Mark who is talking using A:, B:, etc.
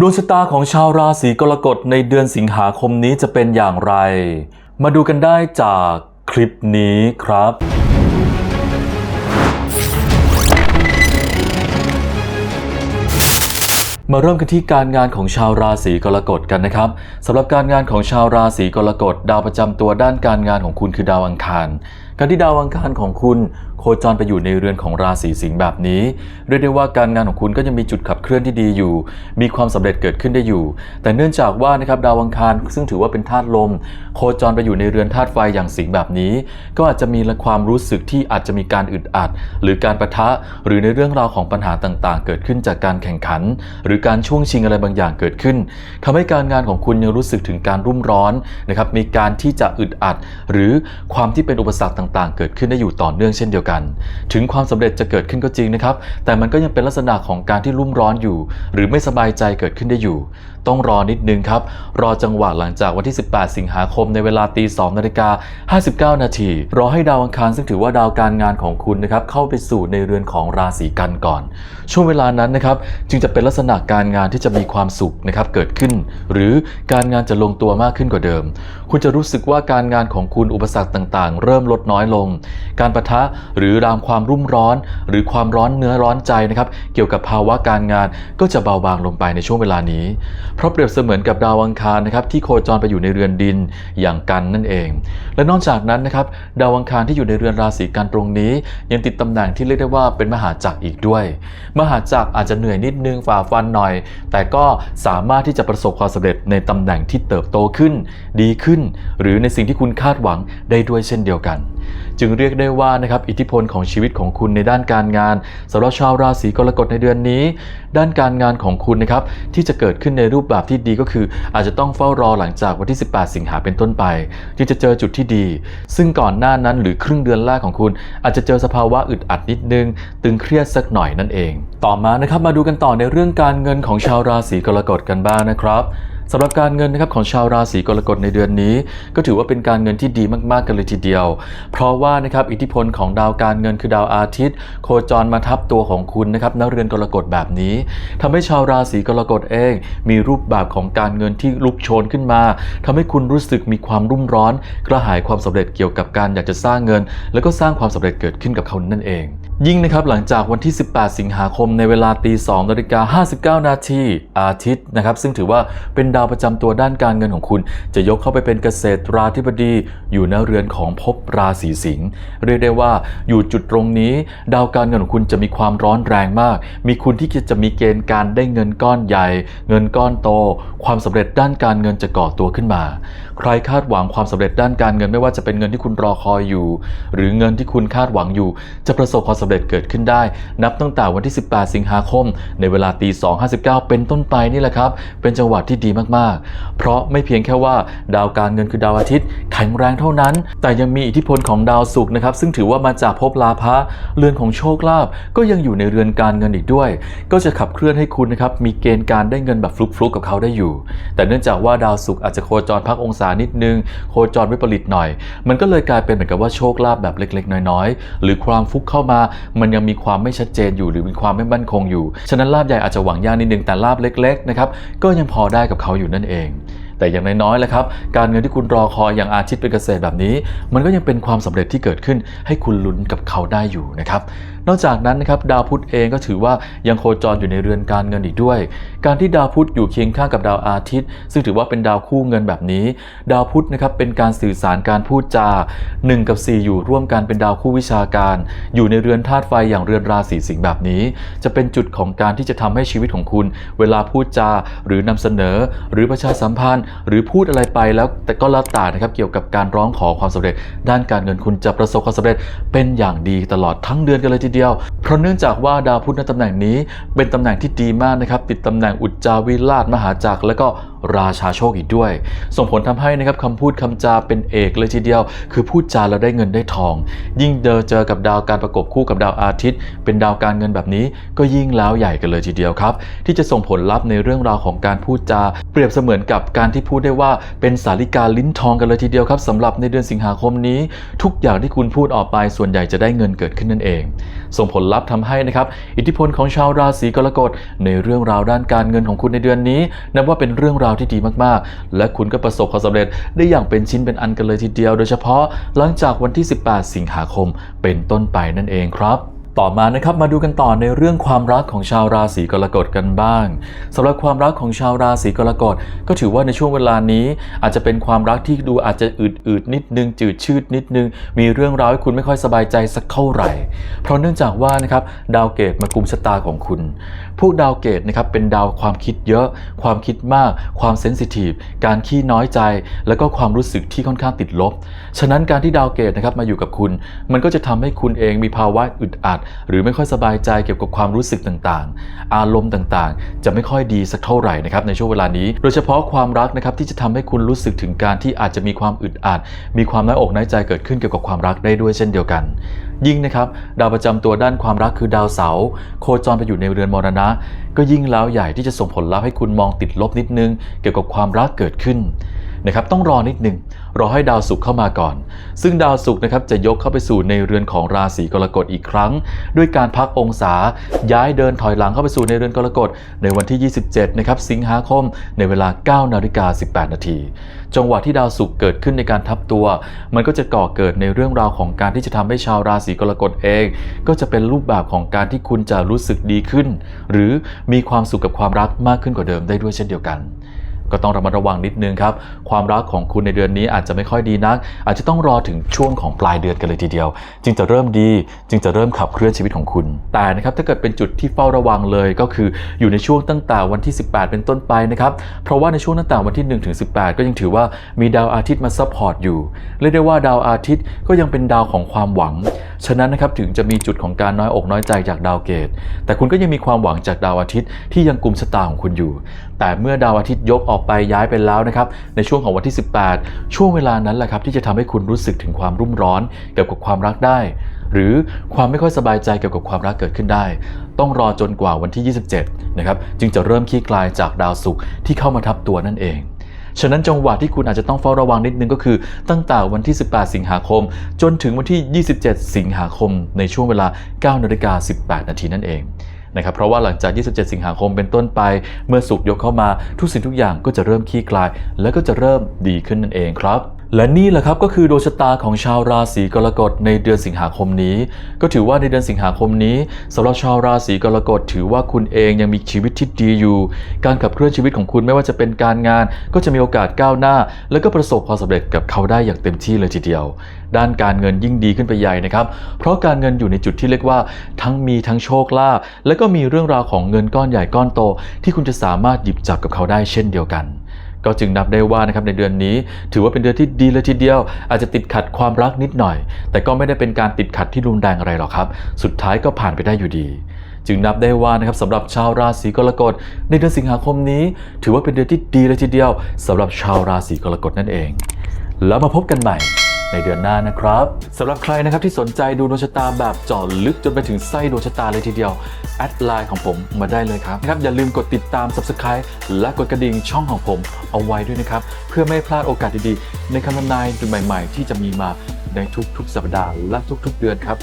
A: ดวงชะตาของชาวราศีกรกฎในเดือนสิงหาคมนี้จะเป็นอย่างไร มาดูกันได้จากคลิปนี้ครับ มาเริ่มกันที่การงานของชาวราศีกรกฎกันนะครับสำหรับการงานของชาวราศีกรกฎดาวประจำตัวด้านการงานของคุณคือดาวอังคารการที่ดาวอังคารของคุณ โคจรไปอยู่ในเรือนของราศีสิงห์แบบนี้ เรียกได้ว่าการงานของคุณก็ยังมีจุดขับเคลื่อนที่ดีอยู่ มีความสำเร็จเกิดขึ้นได้อยู่ แต่เนื่องจากว่านะครับดาวอังคารซึ่งถือว่าเป็นธาตุลม โคจรไปอยู่ในเรือนธาตุไฟอย่างสิงห์แบบนี้ ก็อาจจะมีความรู้สึกที่อาจจะมีการอึดอัด หรือการประทะหรือในเรื่องราวของปัญหาต่างๆ เกิดขึ้นจากการแข่งขัน หรือการช่วงชิงอะไรบางอย่างเกิดขึ้นทำให้การงานของคุณยังรู้สึกถึงการรุ่มร้อนนะครับมีการที่จะอึดอัด หรือความที่เป็นอุปสรรคต่างๆ เกิดขึ้นได้อยู่ต่อเนื่องเช่นเดียวกัน ถึงความสำเร็จจะเกิดขึ้นก็จริงนะครับ แต่มันก็ยังเป็นลักษณะของการที่รุ่มร้อนอยู่ หรือไม่สบายใจเกิดขึ้นได้อยู่ ต้องรอนิดนึงครับ รอจังหวะหลังจากวันที่ 18 สิงหาคมในเวลาตี2นาฬิกา59 นาที รอให้ดาวอังคารซึ่งถือว่าดาวการงานของคุณนะครับเข้าไปสู่ในเรือนของราศีกันก่อน ช่วงเวลานั้นนะครับจึงจะเป็นลักษณะการงานที่จะมีความสุขนะครับเกิดขึ้น หรือการงานจะลงตัวมากขึ้นกว่าเดิม คุณจะรู้สึกว่าการงานของคุณอุปสรรคต่างๆ เริ่มลดน้อยลงการประทะหรือรามความรุ่มร้อน หรือความร้อนเนื้อร้อนใจนะครับเกี่ยวกับภาวะการงานก็จะเบาบางลงไปในช่วงเวลานี้ เพราะเปรียบเสมือนกับดาวอังคารนะครับที่โคจรไปอยู่ในเรือนดินอย่างกันนั่นเอง และนอกจากนั้นนะครับดาวอังคารที่อยู่ในเรือนราศีกันตรงนี้ ยังติดตำแหน่งที่เรียกได้ว่าเป็นมหาจักรอีกด้วย มหาจักรอาจจะเหนื่อยนิดนึงฝ่าฟันหน่อย แต่ก็สามารถที่จะประสบความสำเร็จในตำแหน่งที่เติบโตขึ้น ดีขึ้น หรือในสิ่งที่คุณคาดหวังได้ด้วยเช่นเดียวกัน จึงเรียกได้ว่านะครับอิทธิพลของชีวิตของคุณในด้านการงานสำหรับชาวราศีกรกฎในเดือนนี้ ด้านการงานของคุณนะครับที่จะเกิดขึ้นในรูปแบบที่ดีก็คือ อาจจะต้องเฝ้ารอหลังจากวันที่ 18 สิงหาเป็นต้นไป ที่จะเจอจุดที่ดี ซึ่งก่อนหน้านั้นหรือครึ่งเดือนแรกของคุณ อาจจะเจอสภาวะอึดอัดนิดนึง ตึงเครียดสักหน่อยนั่นเอง ต่อมานะครับมาดูกันต่อในเรื่องการเงินของชาวราศีกรกฎกันบ้างนะครับ สำหรับการเงินนะครับของชาวราศีกรกฎในเดือนนี้ ก็ถือว่าเป็นการเงินที่ดีมากๆกันเลยทีเดียว เพราะว่านะครับอิทธิพลของดาวการเงินคือดาวอาทิตย์ โคจรมาทับตัวของคุณนะครับณเรือนกรกฎแบบนี้ทำให้ชาวราศีกรกฎเอง มีรูปแบบของการเงินที่ลุกโชนขึ้นมาทำให้คุณรู้สึกมีความรุ่มร้อน กระหายความสำเร็จเกี่ยวกับการอยากจะสร้างเงิน แล้วก็สร้างความสำเร็จเกิดขึ้นกับเขานั่นเอง ยิ่งนะครับหลังจากวันที่ 18 สิงหาคมในเวลาตี2นาฬิกา59 นาทีอาทิตย์นะครับ ซึ่งถือว่าเป็นดาวประจำตัวด้านการเงินของคุณ จะยกเข้าไปเป็นเกษตรราธิบดี อยู่ในเรือนของภพราศีสิงห์เรียกได้ว่าอยู่จุดตรงนี้ ดาวการเงินของคุณจะมีความร้อนแรงมาก มีคุณที่จะมีเกณฑ์การได้เงินก้อนใหญ่ เงินก้อนโต ความสำเร็จด้านการเงินจะก่อตัวขึ้นมา ใครคาดหวังความสำเร็จด้านการเงินไม่ว่าจะเป็นเงินที่คุณรอคอยอยู่ หรือเงินที่คุณคาดหวังอยู่ จะประสบความสำเร็จเกิดขึ้นได้ นับตั้งแต่วันที่ 18 สิงหาคม ในเวลาตี 2.59 เป็นต้นไปนี่แหละครับ เป็นจังหวะที่ดีมากๆ เพราะไม่เพียงแค่ว่าดาวการเงินคือดาวอาทิตย์ แข็งแรงเท่านั้น แต่ยังมีอิทธิพลของดาวศุกร์นะครับซึ่งถือว่ามาจากภพลาภะเรือนของโชคลาภก็ยังอยู่ในเรือนการเงินอีกด้วย ก็จะขับเคลื่อนให้คุณนะครับมีเกณฑ์การได้เงินแบบฟลุกๆกับเขาได้อยู่ แต่เนื่องจากว่าดาวศุกร์อาจจะโคจรพักองศานิดนึง โคจรวิปริตหน่อย มันก็เลยกลายเป็นเหมือนกับว่าโชคลาภแบบเล็กๆ น้อยๆ หรือความฟุกเข้ามามันยังมีความไม่ชัดเจนอยู่หรือมีความไม่มั่นคงอยู่ ฉะนั้นลาบใหญ่อาจจะหวังยากนิดนึงแต่ลาบเล็กๆนะครับก็ยังพอได้กับเขาอยู่นั่นเองแต่อย่างน้อยๆแหละครับ การเงินที่คุณรอคอยอย่างอาทิตย์เป็นเกษตรแบบนี้ มันก็ยังเป็นความสำเร็จที่เกิดขึ้นให้คุณลุ้นกับเขาได้อยู่นะครับนอกจากนั้นนะครับดาวพุธเองก็ถือว่ายังโคจรอยู่ในเรือนการเงินอีกด้วย การที่ดาวพุธอยู่เคียงข้างกับดาวอาทิตย์ ซึ่งถือว่าเป็นดาวคู่เงินแบบนี้ ดาวพุธนะครับเป็นการสื่อสารการพูดจา 1 กับ 4 อยู่ร่วมกันเป็นดาวคู่วิชาการ อยู่ในเรือนธาตุไฟอย่างเรือนราศีสิงห์แบบนี้ จะเป็นจุดของการที่จะทำให้ชีวิตของคุณ เวลาพูดจาหรือนำเสนอ หรือประชาสัมพันธ์ หรือพูดอะไรไปแล้ว แต่ก็ล้วแต่นะครับเกี่ยวกับการร้องขอความสำเร็จ ด้านการเงินคุณจะประสบความสำเร็จเป็นอย่างดีตลอดทั้งเดือนกันเลยทีเดียว เพราะเนื่องจากว่าดาวพุธในตำแหน่งนี้เป็นตำแหน่งที่ดีมากนะครับติดตำแหน่งอุจจาวิราชมหาจักรและก็ ราชาโชคอีกด้วย ส่งผลทำให้นะครับคำพูดคำจาเป็นเอกเลยทีเดียว คือพูดจาแล้วได้เงินได้ทอง ยิ่งเดอเจอกับดาวการประกบคู่กับดาวอาทิตย์ เป็นดาวการเงินแบบนี้ ก็ยิ่งแล้วใหญ่กันเลยทีเดียวครับ ที่จะส่งผลลัพธ์ในเรื่องราวของการพูดจา เปรียบเสมือนกับการที่พูดได้ว่าเป็นสาลิกาลิ้นทองกันเลยทีเดียวครับสำหรับในเดือนสิงหาคมนี้ ทุกอย่างที่คุณพูดออกไปส่วนใหญ่จะได้เงินเกิดขึ้นนั่นเอง ส่งผลลัพธ์ทำให้นะครับอิทธิพลของชาวราศีกรกฎในเรื่องราวด้านการเงินของคุณในเดือนนี้นับว่าเป็นเรื่องราวที่ดีมากๆ และคุณก็ประสบความสำเร็จได้อย่างเป็นชิ้นเป็นอันกันเลยทีเดียว โดยเฉพาะหลังจากวันที่ 18 สิงหาคมเป็นต้นไปนั่นเองครับต่อมานะครับมาดูกันต่อในเรื่องความรักของชาวราศีกรกฎกันบ้างสำหรับความรักของชาวราศีกรกฎก็ถือว่าในช่วงเวลานี้ อาจจะเป็นความรักที่ดูอาจจะอืดๆนิดนึง จืดชืดนิดนึง มีเรื่องราวให้คุณไม่ค่อยสบายใจสักเท่าไหร่ เพราะเนื่องจากว่านะครับดาวเกตมากุมชะตาของคุณ วกดาวเกตนะครับเป็นดาวความคิดเยอะ ความคิดมาก ความเซนซิทีฟการขี้น้อยใจ แล้วก็ความรู้สึกที่ค่อนข้างติดลบ ฉะนั้นการที่ดาวเกตนะครับมาอยู่กับคุณ มันก็จะทำให้คุณเองมีภาวะอึดอัด หรือไม่ค่อยสบายใจเกี่ยวกับความรู้สึกต่างๆ อารมณ์ต่างๆ จะไม่ค่อยดีสักเท่าไหร่นะครับในช่วงเวลานี้ โดยเฉพาะความรักนะครับที่จะทำให้คุณรู้สึกถึงการที่อาจจะมีความอึดอัด มีความน้อยอกน้อยใจเกิดขึ้นเกี่ยวกับความรักได้ด้วยเช่นเดียวกัน ยิ่งนะครับดาวประจำตัวด้านความรักคือดาวเสาร์โคจรไปอยู่ในเรือนมรณะก็ยิ่งแล้วใหญ่ที่จะส่งผลลัพธ์ให้คุณมองติดลบนิดนึง เกี่ยวกับความรักเกิดขึ้น นะครับต้องรอนิดหนึ่งรอให้ดาวศุกร์เข้ามาก่อน ซึ่งดาวศุกร์นะครับจะยกเข้าไปสู่ในเรือนของราศีกรกฎอีกครั้ง ด้วยการพักองศาย้ายเดินถอยหลังเข้าไปสู่ในเรือนกรกฎในวันที่ 27 นะครับสิงหาคมในเวลา 9 นาฬิกา 18 นาทีจังหวะที่ดาวศุกร์เกิดขึ้นในการทับตัว มันก็จะก่อเกิดในเรื่องราวของการที่จะทำให้ชาวราศีกรกฎเอง ก็จะเป็นรูปแบบของการที่คุณจะรู้สึกดีขึ้น หรือมีความสุขกับความรักมากขึ้นกว่าเดิมได้ด้วยเช่นเดียวกัน ก็ต้องระมัดระวังนิดนึงครับ ความรักของคุณในเดือนนี้อาจจะไม่ค่อยดีนัก อาจจะต้องรอถึงช่วงของปลายเดือนกันเลยทีเดียว จึงจะเริ่มดี จึงจะเริ่มขับเคลื่อนชีวิตของคุณ แต่นะครับถ้าเกิดเป็นจุดที่เฝ้าระวังเลยก็คืออยู่ในช่วงตั้งแต่วันที่ 18 เป็นต้นไปนะครับเพราะว่าในช่วงตั้งแต่วันที่1ถึง18 ก็ยังถือว่ามีดาวอาทิตย์มาซัพพอร์ตอยู่เรียกได้ว่าดาวอาทิตย์ก็ยังเป็นดาวของความหวัง ฉะนั้นนะครับถึงจะมีจุดของการน้อยอกน้อยใจจากดาวเกต แต่คุณก็ยังมีความหวังจากดาวอาทิตย์ที่ยังกุมชะตาของคุณอยู่ แต่เมื่อดาวอาทิตย์ยกออกไปย้ายไปแล้วนะครับในช่วงของวันที่ 18 ช่วงเวลานั้นแหละครับที่จะทำให้คุณรู้สึกถึงความรุ่มร้อนเกี่ยวกับความรักได้ หรือความไม่ค่อยสบายใจเกี่ยวกับความรักเกิดขึ้นได้ ต้องรอจนกว่าวันที่ 27 นะครับจึงจะเริ่มคลี่คลายจากดาวศุกร์ที่เข้ามาทับตัวนั่นเองฉะนั้นจังหวะที่คุณอาจจะต้องเฝ้าระวังนิดนึงก็คือ ตั้งแต่วันที่ 18 สิงหาคม จนถึงวันที่ 27 สิงหาคม ในช่วงเวลา9นาฬิกา18 นาทีนั่นเอง นะครับเพราะว่าหลังจาก 27 สิงหาคมเป็นต้นไป เมื่อสุกยกเข้ามาทุกสิ่งทุกอย่างก็จะเริ่มคลี่คลาย และก็จะเริ่มดีขึ้นนั่นเองครับ และนี่แหละครับก็คือดวงชะตาของชาวราศีกรกฎในเดือนสิงหาคมนี้ ก็ถือว่าในเดือนสิงหาคมนี้สำหรับชาวราศีกรกฎถือว่าคุณเองยังมีชีวิตที่ดีอยู่ การขับเคลื่อนชีวิตของคุณไม่ว่าจะเป็นการงาน ก็จะมีโอกาสก้าวหน้า และก็ประสบความสำเร็จกับเขาได้อย่างเต็มที่เลยทีเดียว ด้านการเงินยิ่งดีขึ้นไปใหญ่นะครับ เพราะการเงินอยู่ในจุดที่เรียกว่า ทั้งมีทั้งโชคลาภและก็มีเรื่องราวของเงินก้อนใหญ่ก้อนโต ที่คุณจะสามารถหยิบจับกับเขาได้เช่นเดียวกัน ก็จึงนับได้ว่านะครับในเดือนนี้ ถือว่าเป็นเดือนที่ดีเลยทีเดียว อาจจะติดขัดความรักนิดหน่อย แต่ก็ไม่ได้เป็นการติดขัดที่รุนแรงอะไรหรอกครับ สุดท้ายก็ผ่านไปได้อยู่ดี จึงนับได้ว่านะครับสำหรับชาวราศีกรกฎในเดือนสิงหาคมนี้ ถือว่าเป็นเดือนที่ดีเลยทีเดียวสำหรับชาวราศีกรกฎนั่นเอง แล้วมาพบกันใหม่ ในเดือนหน้านะครับสำหรับใครนะครับที่สนใจดูดวงชะตาแบบเจาะลึกจนไปถึงไส้ดวงชะตาเลยทีเดียวแอดไลน์ของผมมาได้เลยครับนะครับอย่าลืมกดติดตาม Subscribe และกดกระดิ่งช่องของผมเอาไว้ด้วยนะครับ เพื่อไม่พลาดโอกาสดีๆ ในคำทำนายใหม่ๆ ที่จะมีมาในทุกๆ สัปดาห์และทุก ๆ เดือนครับ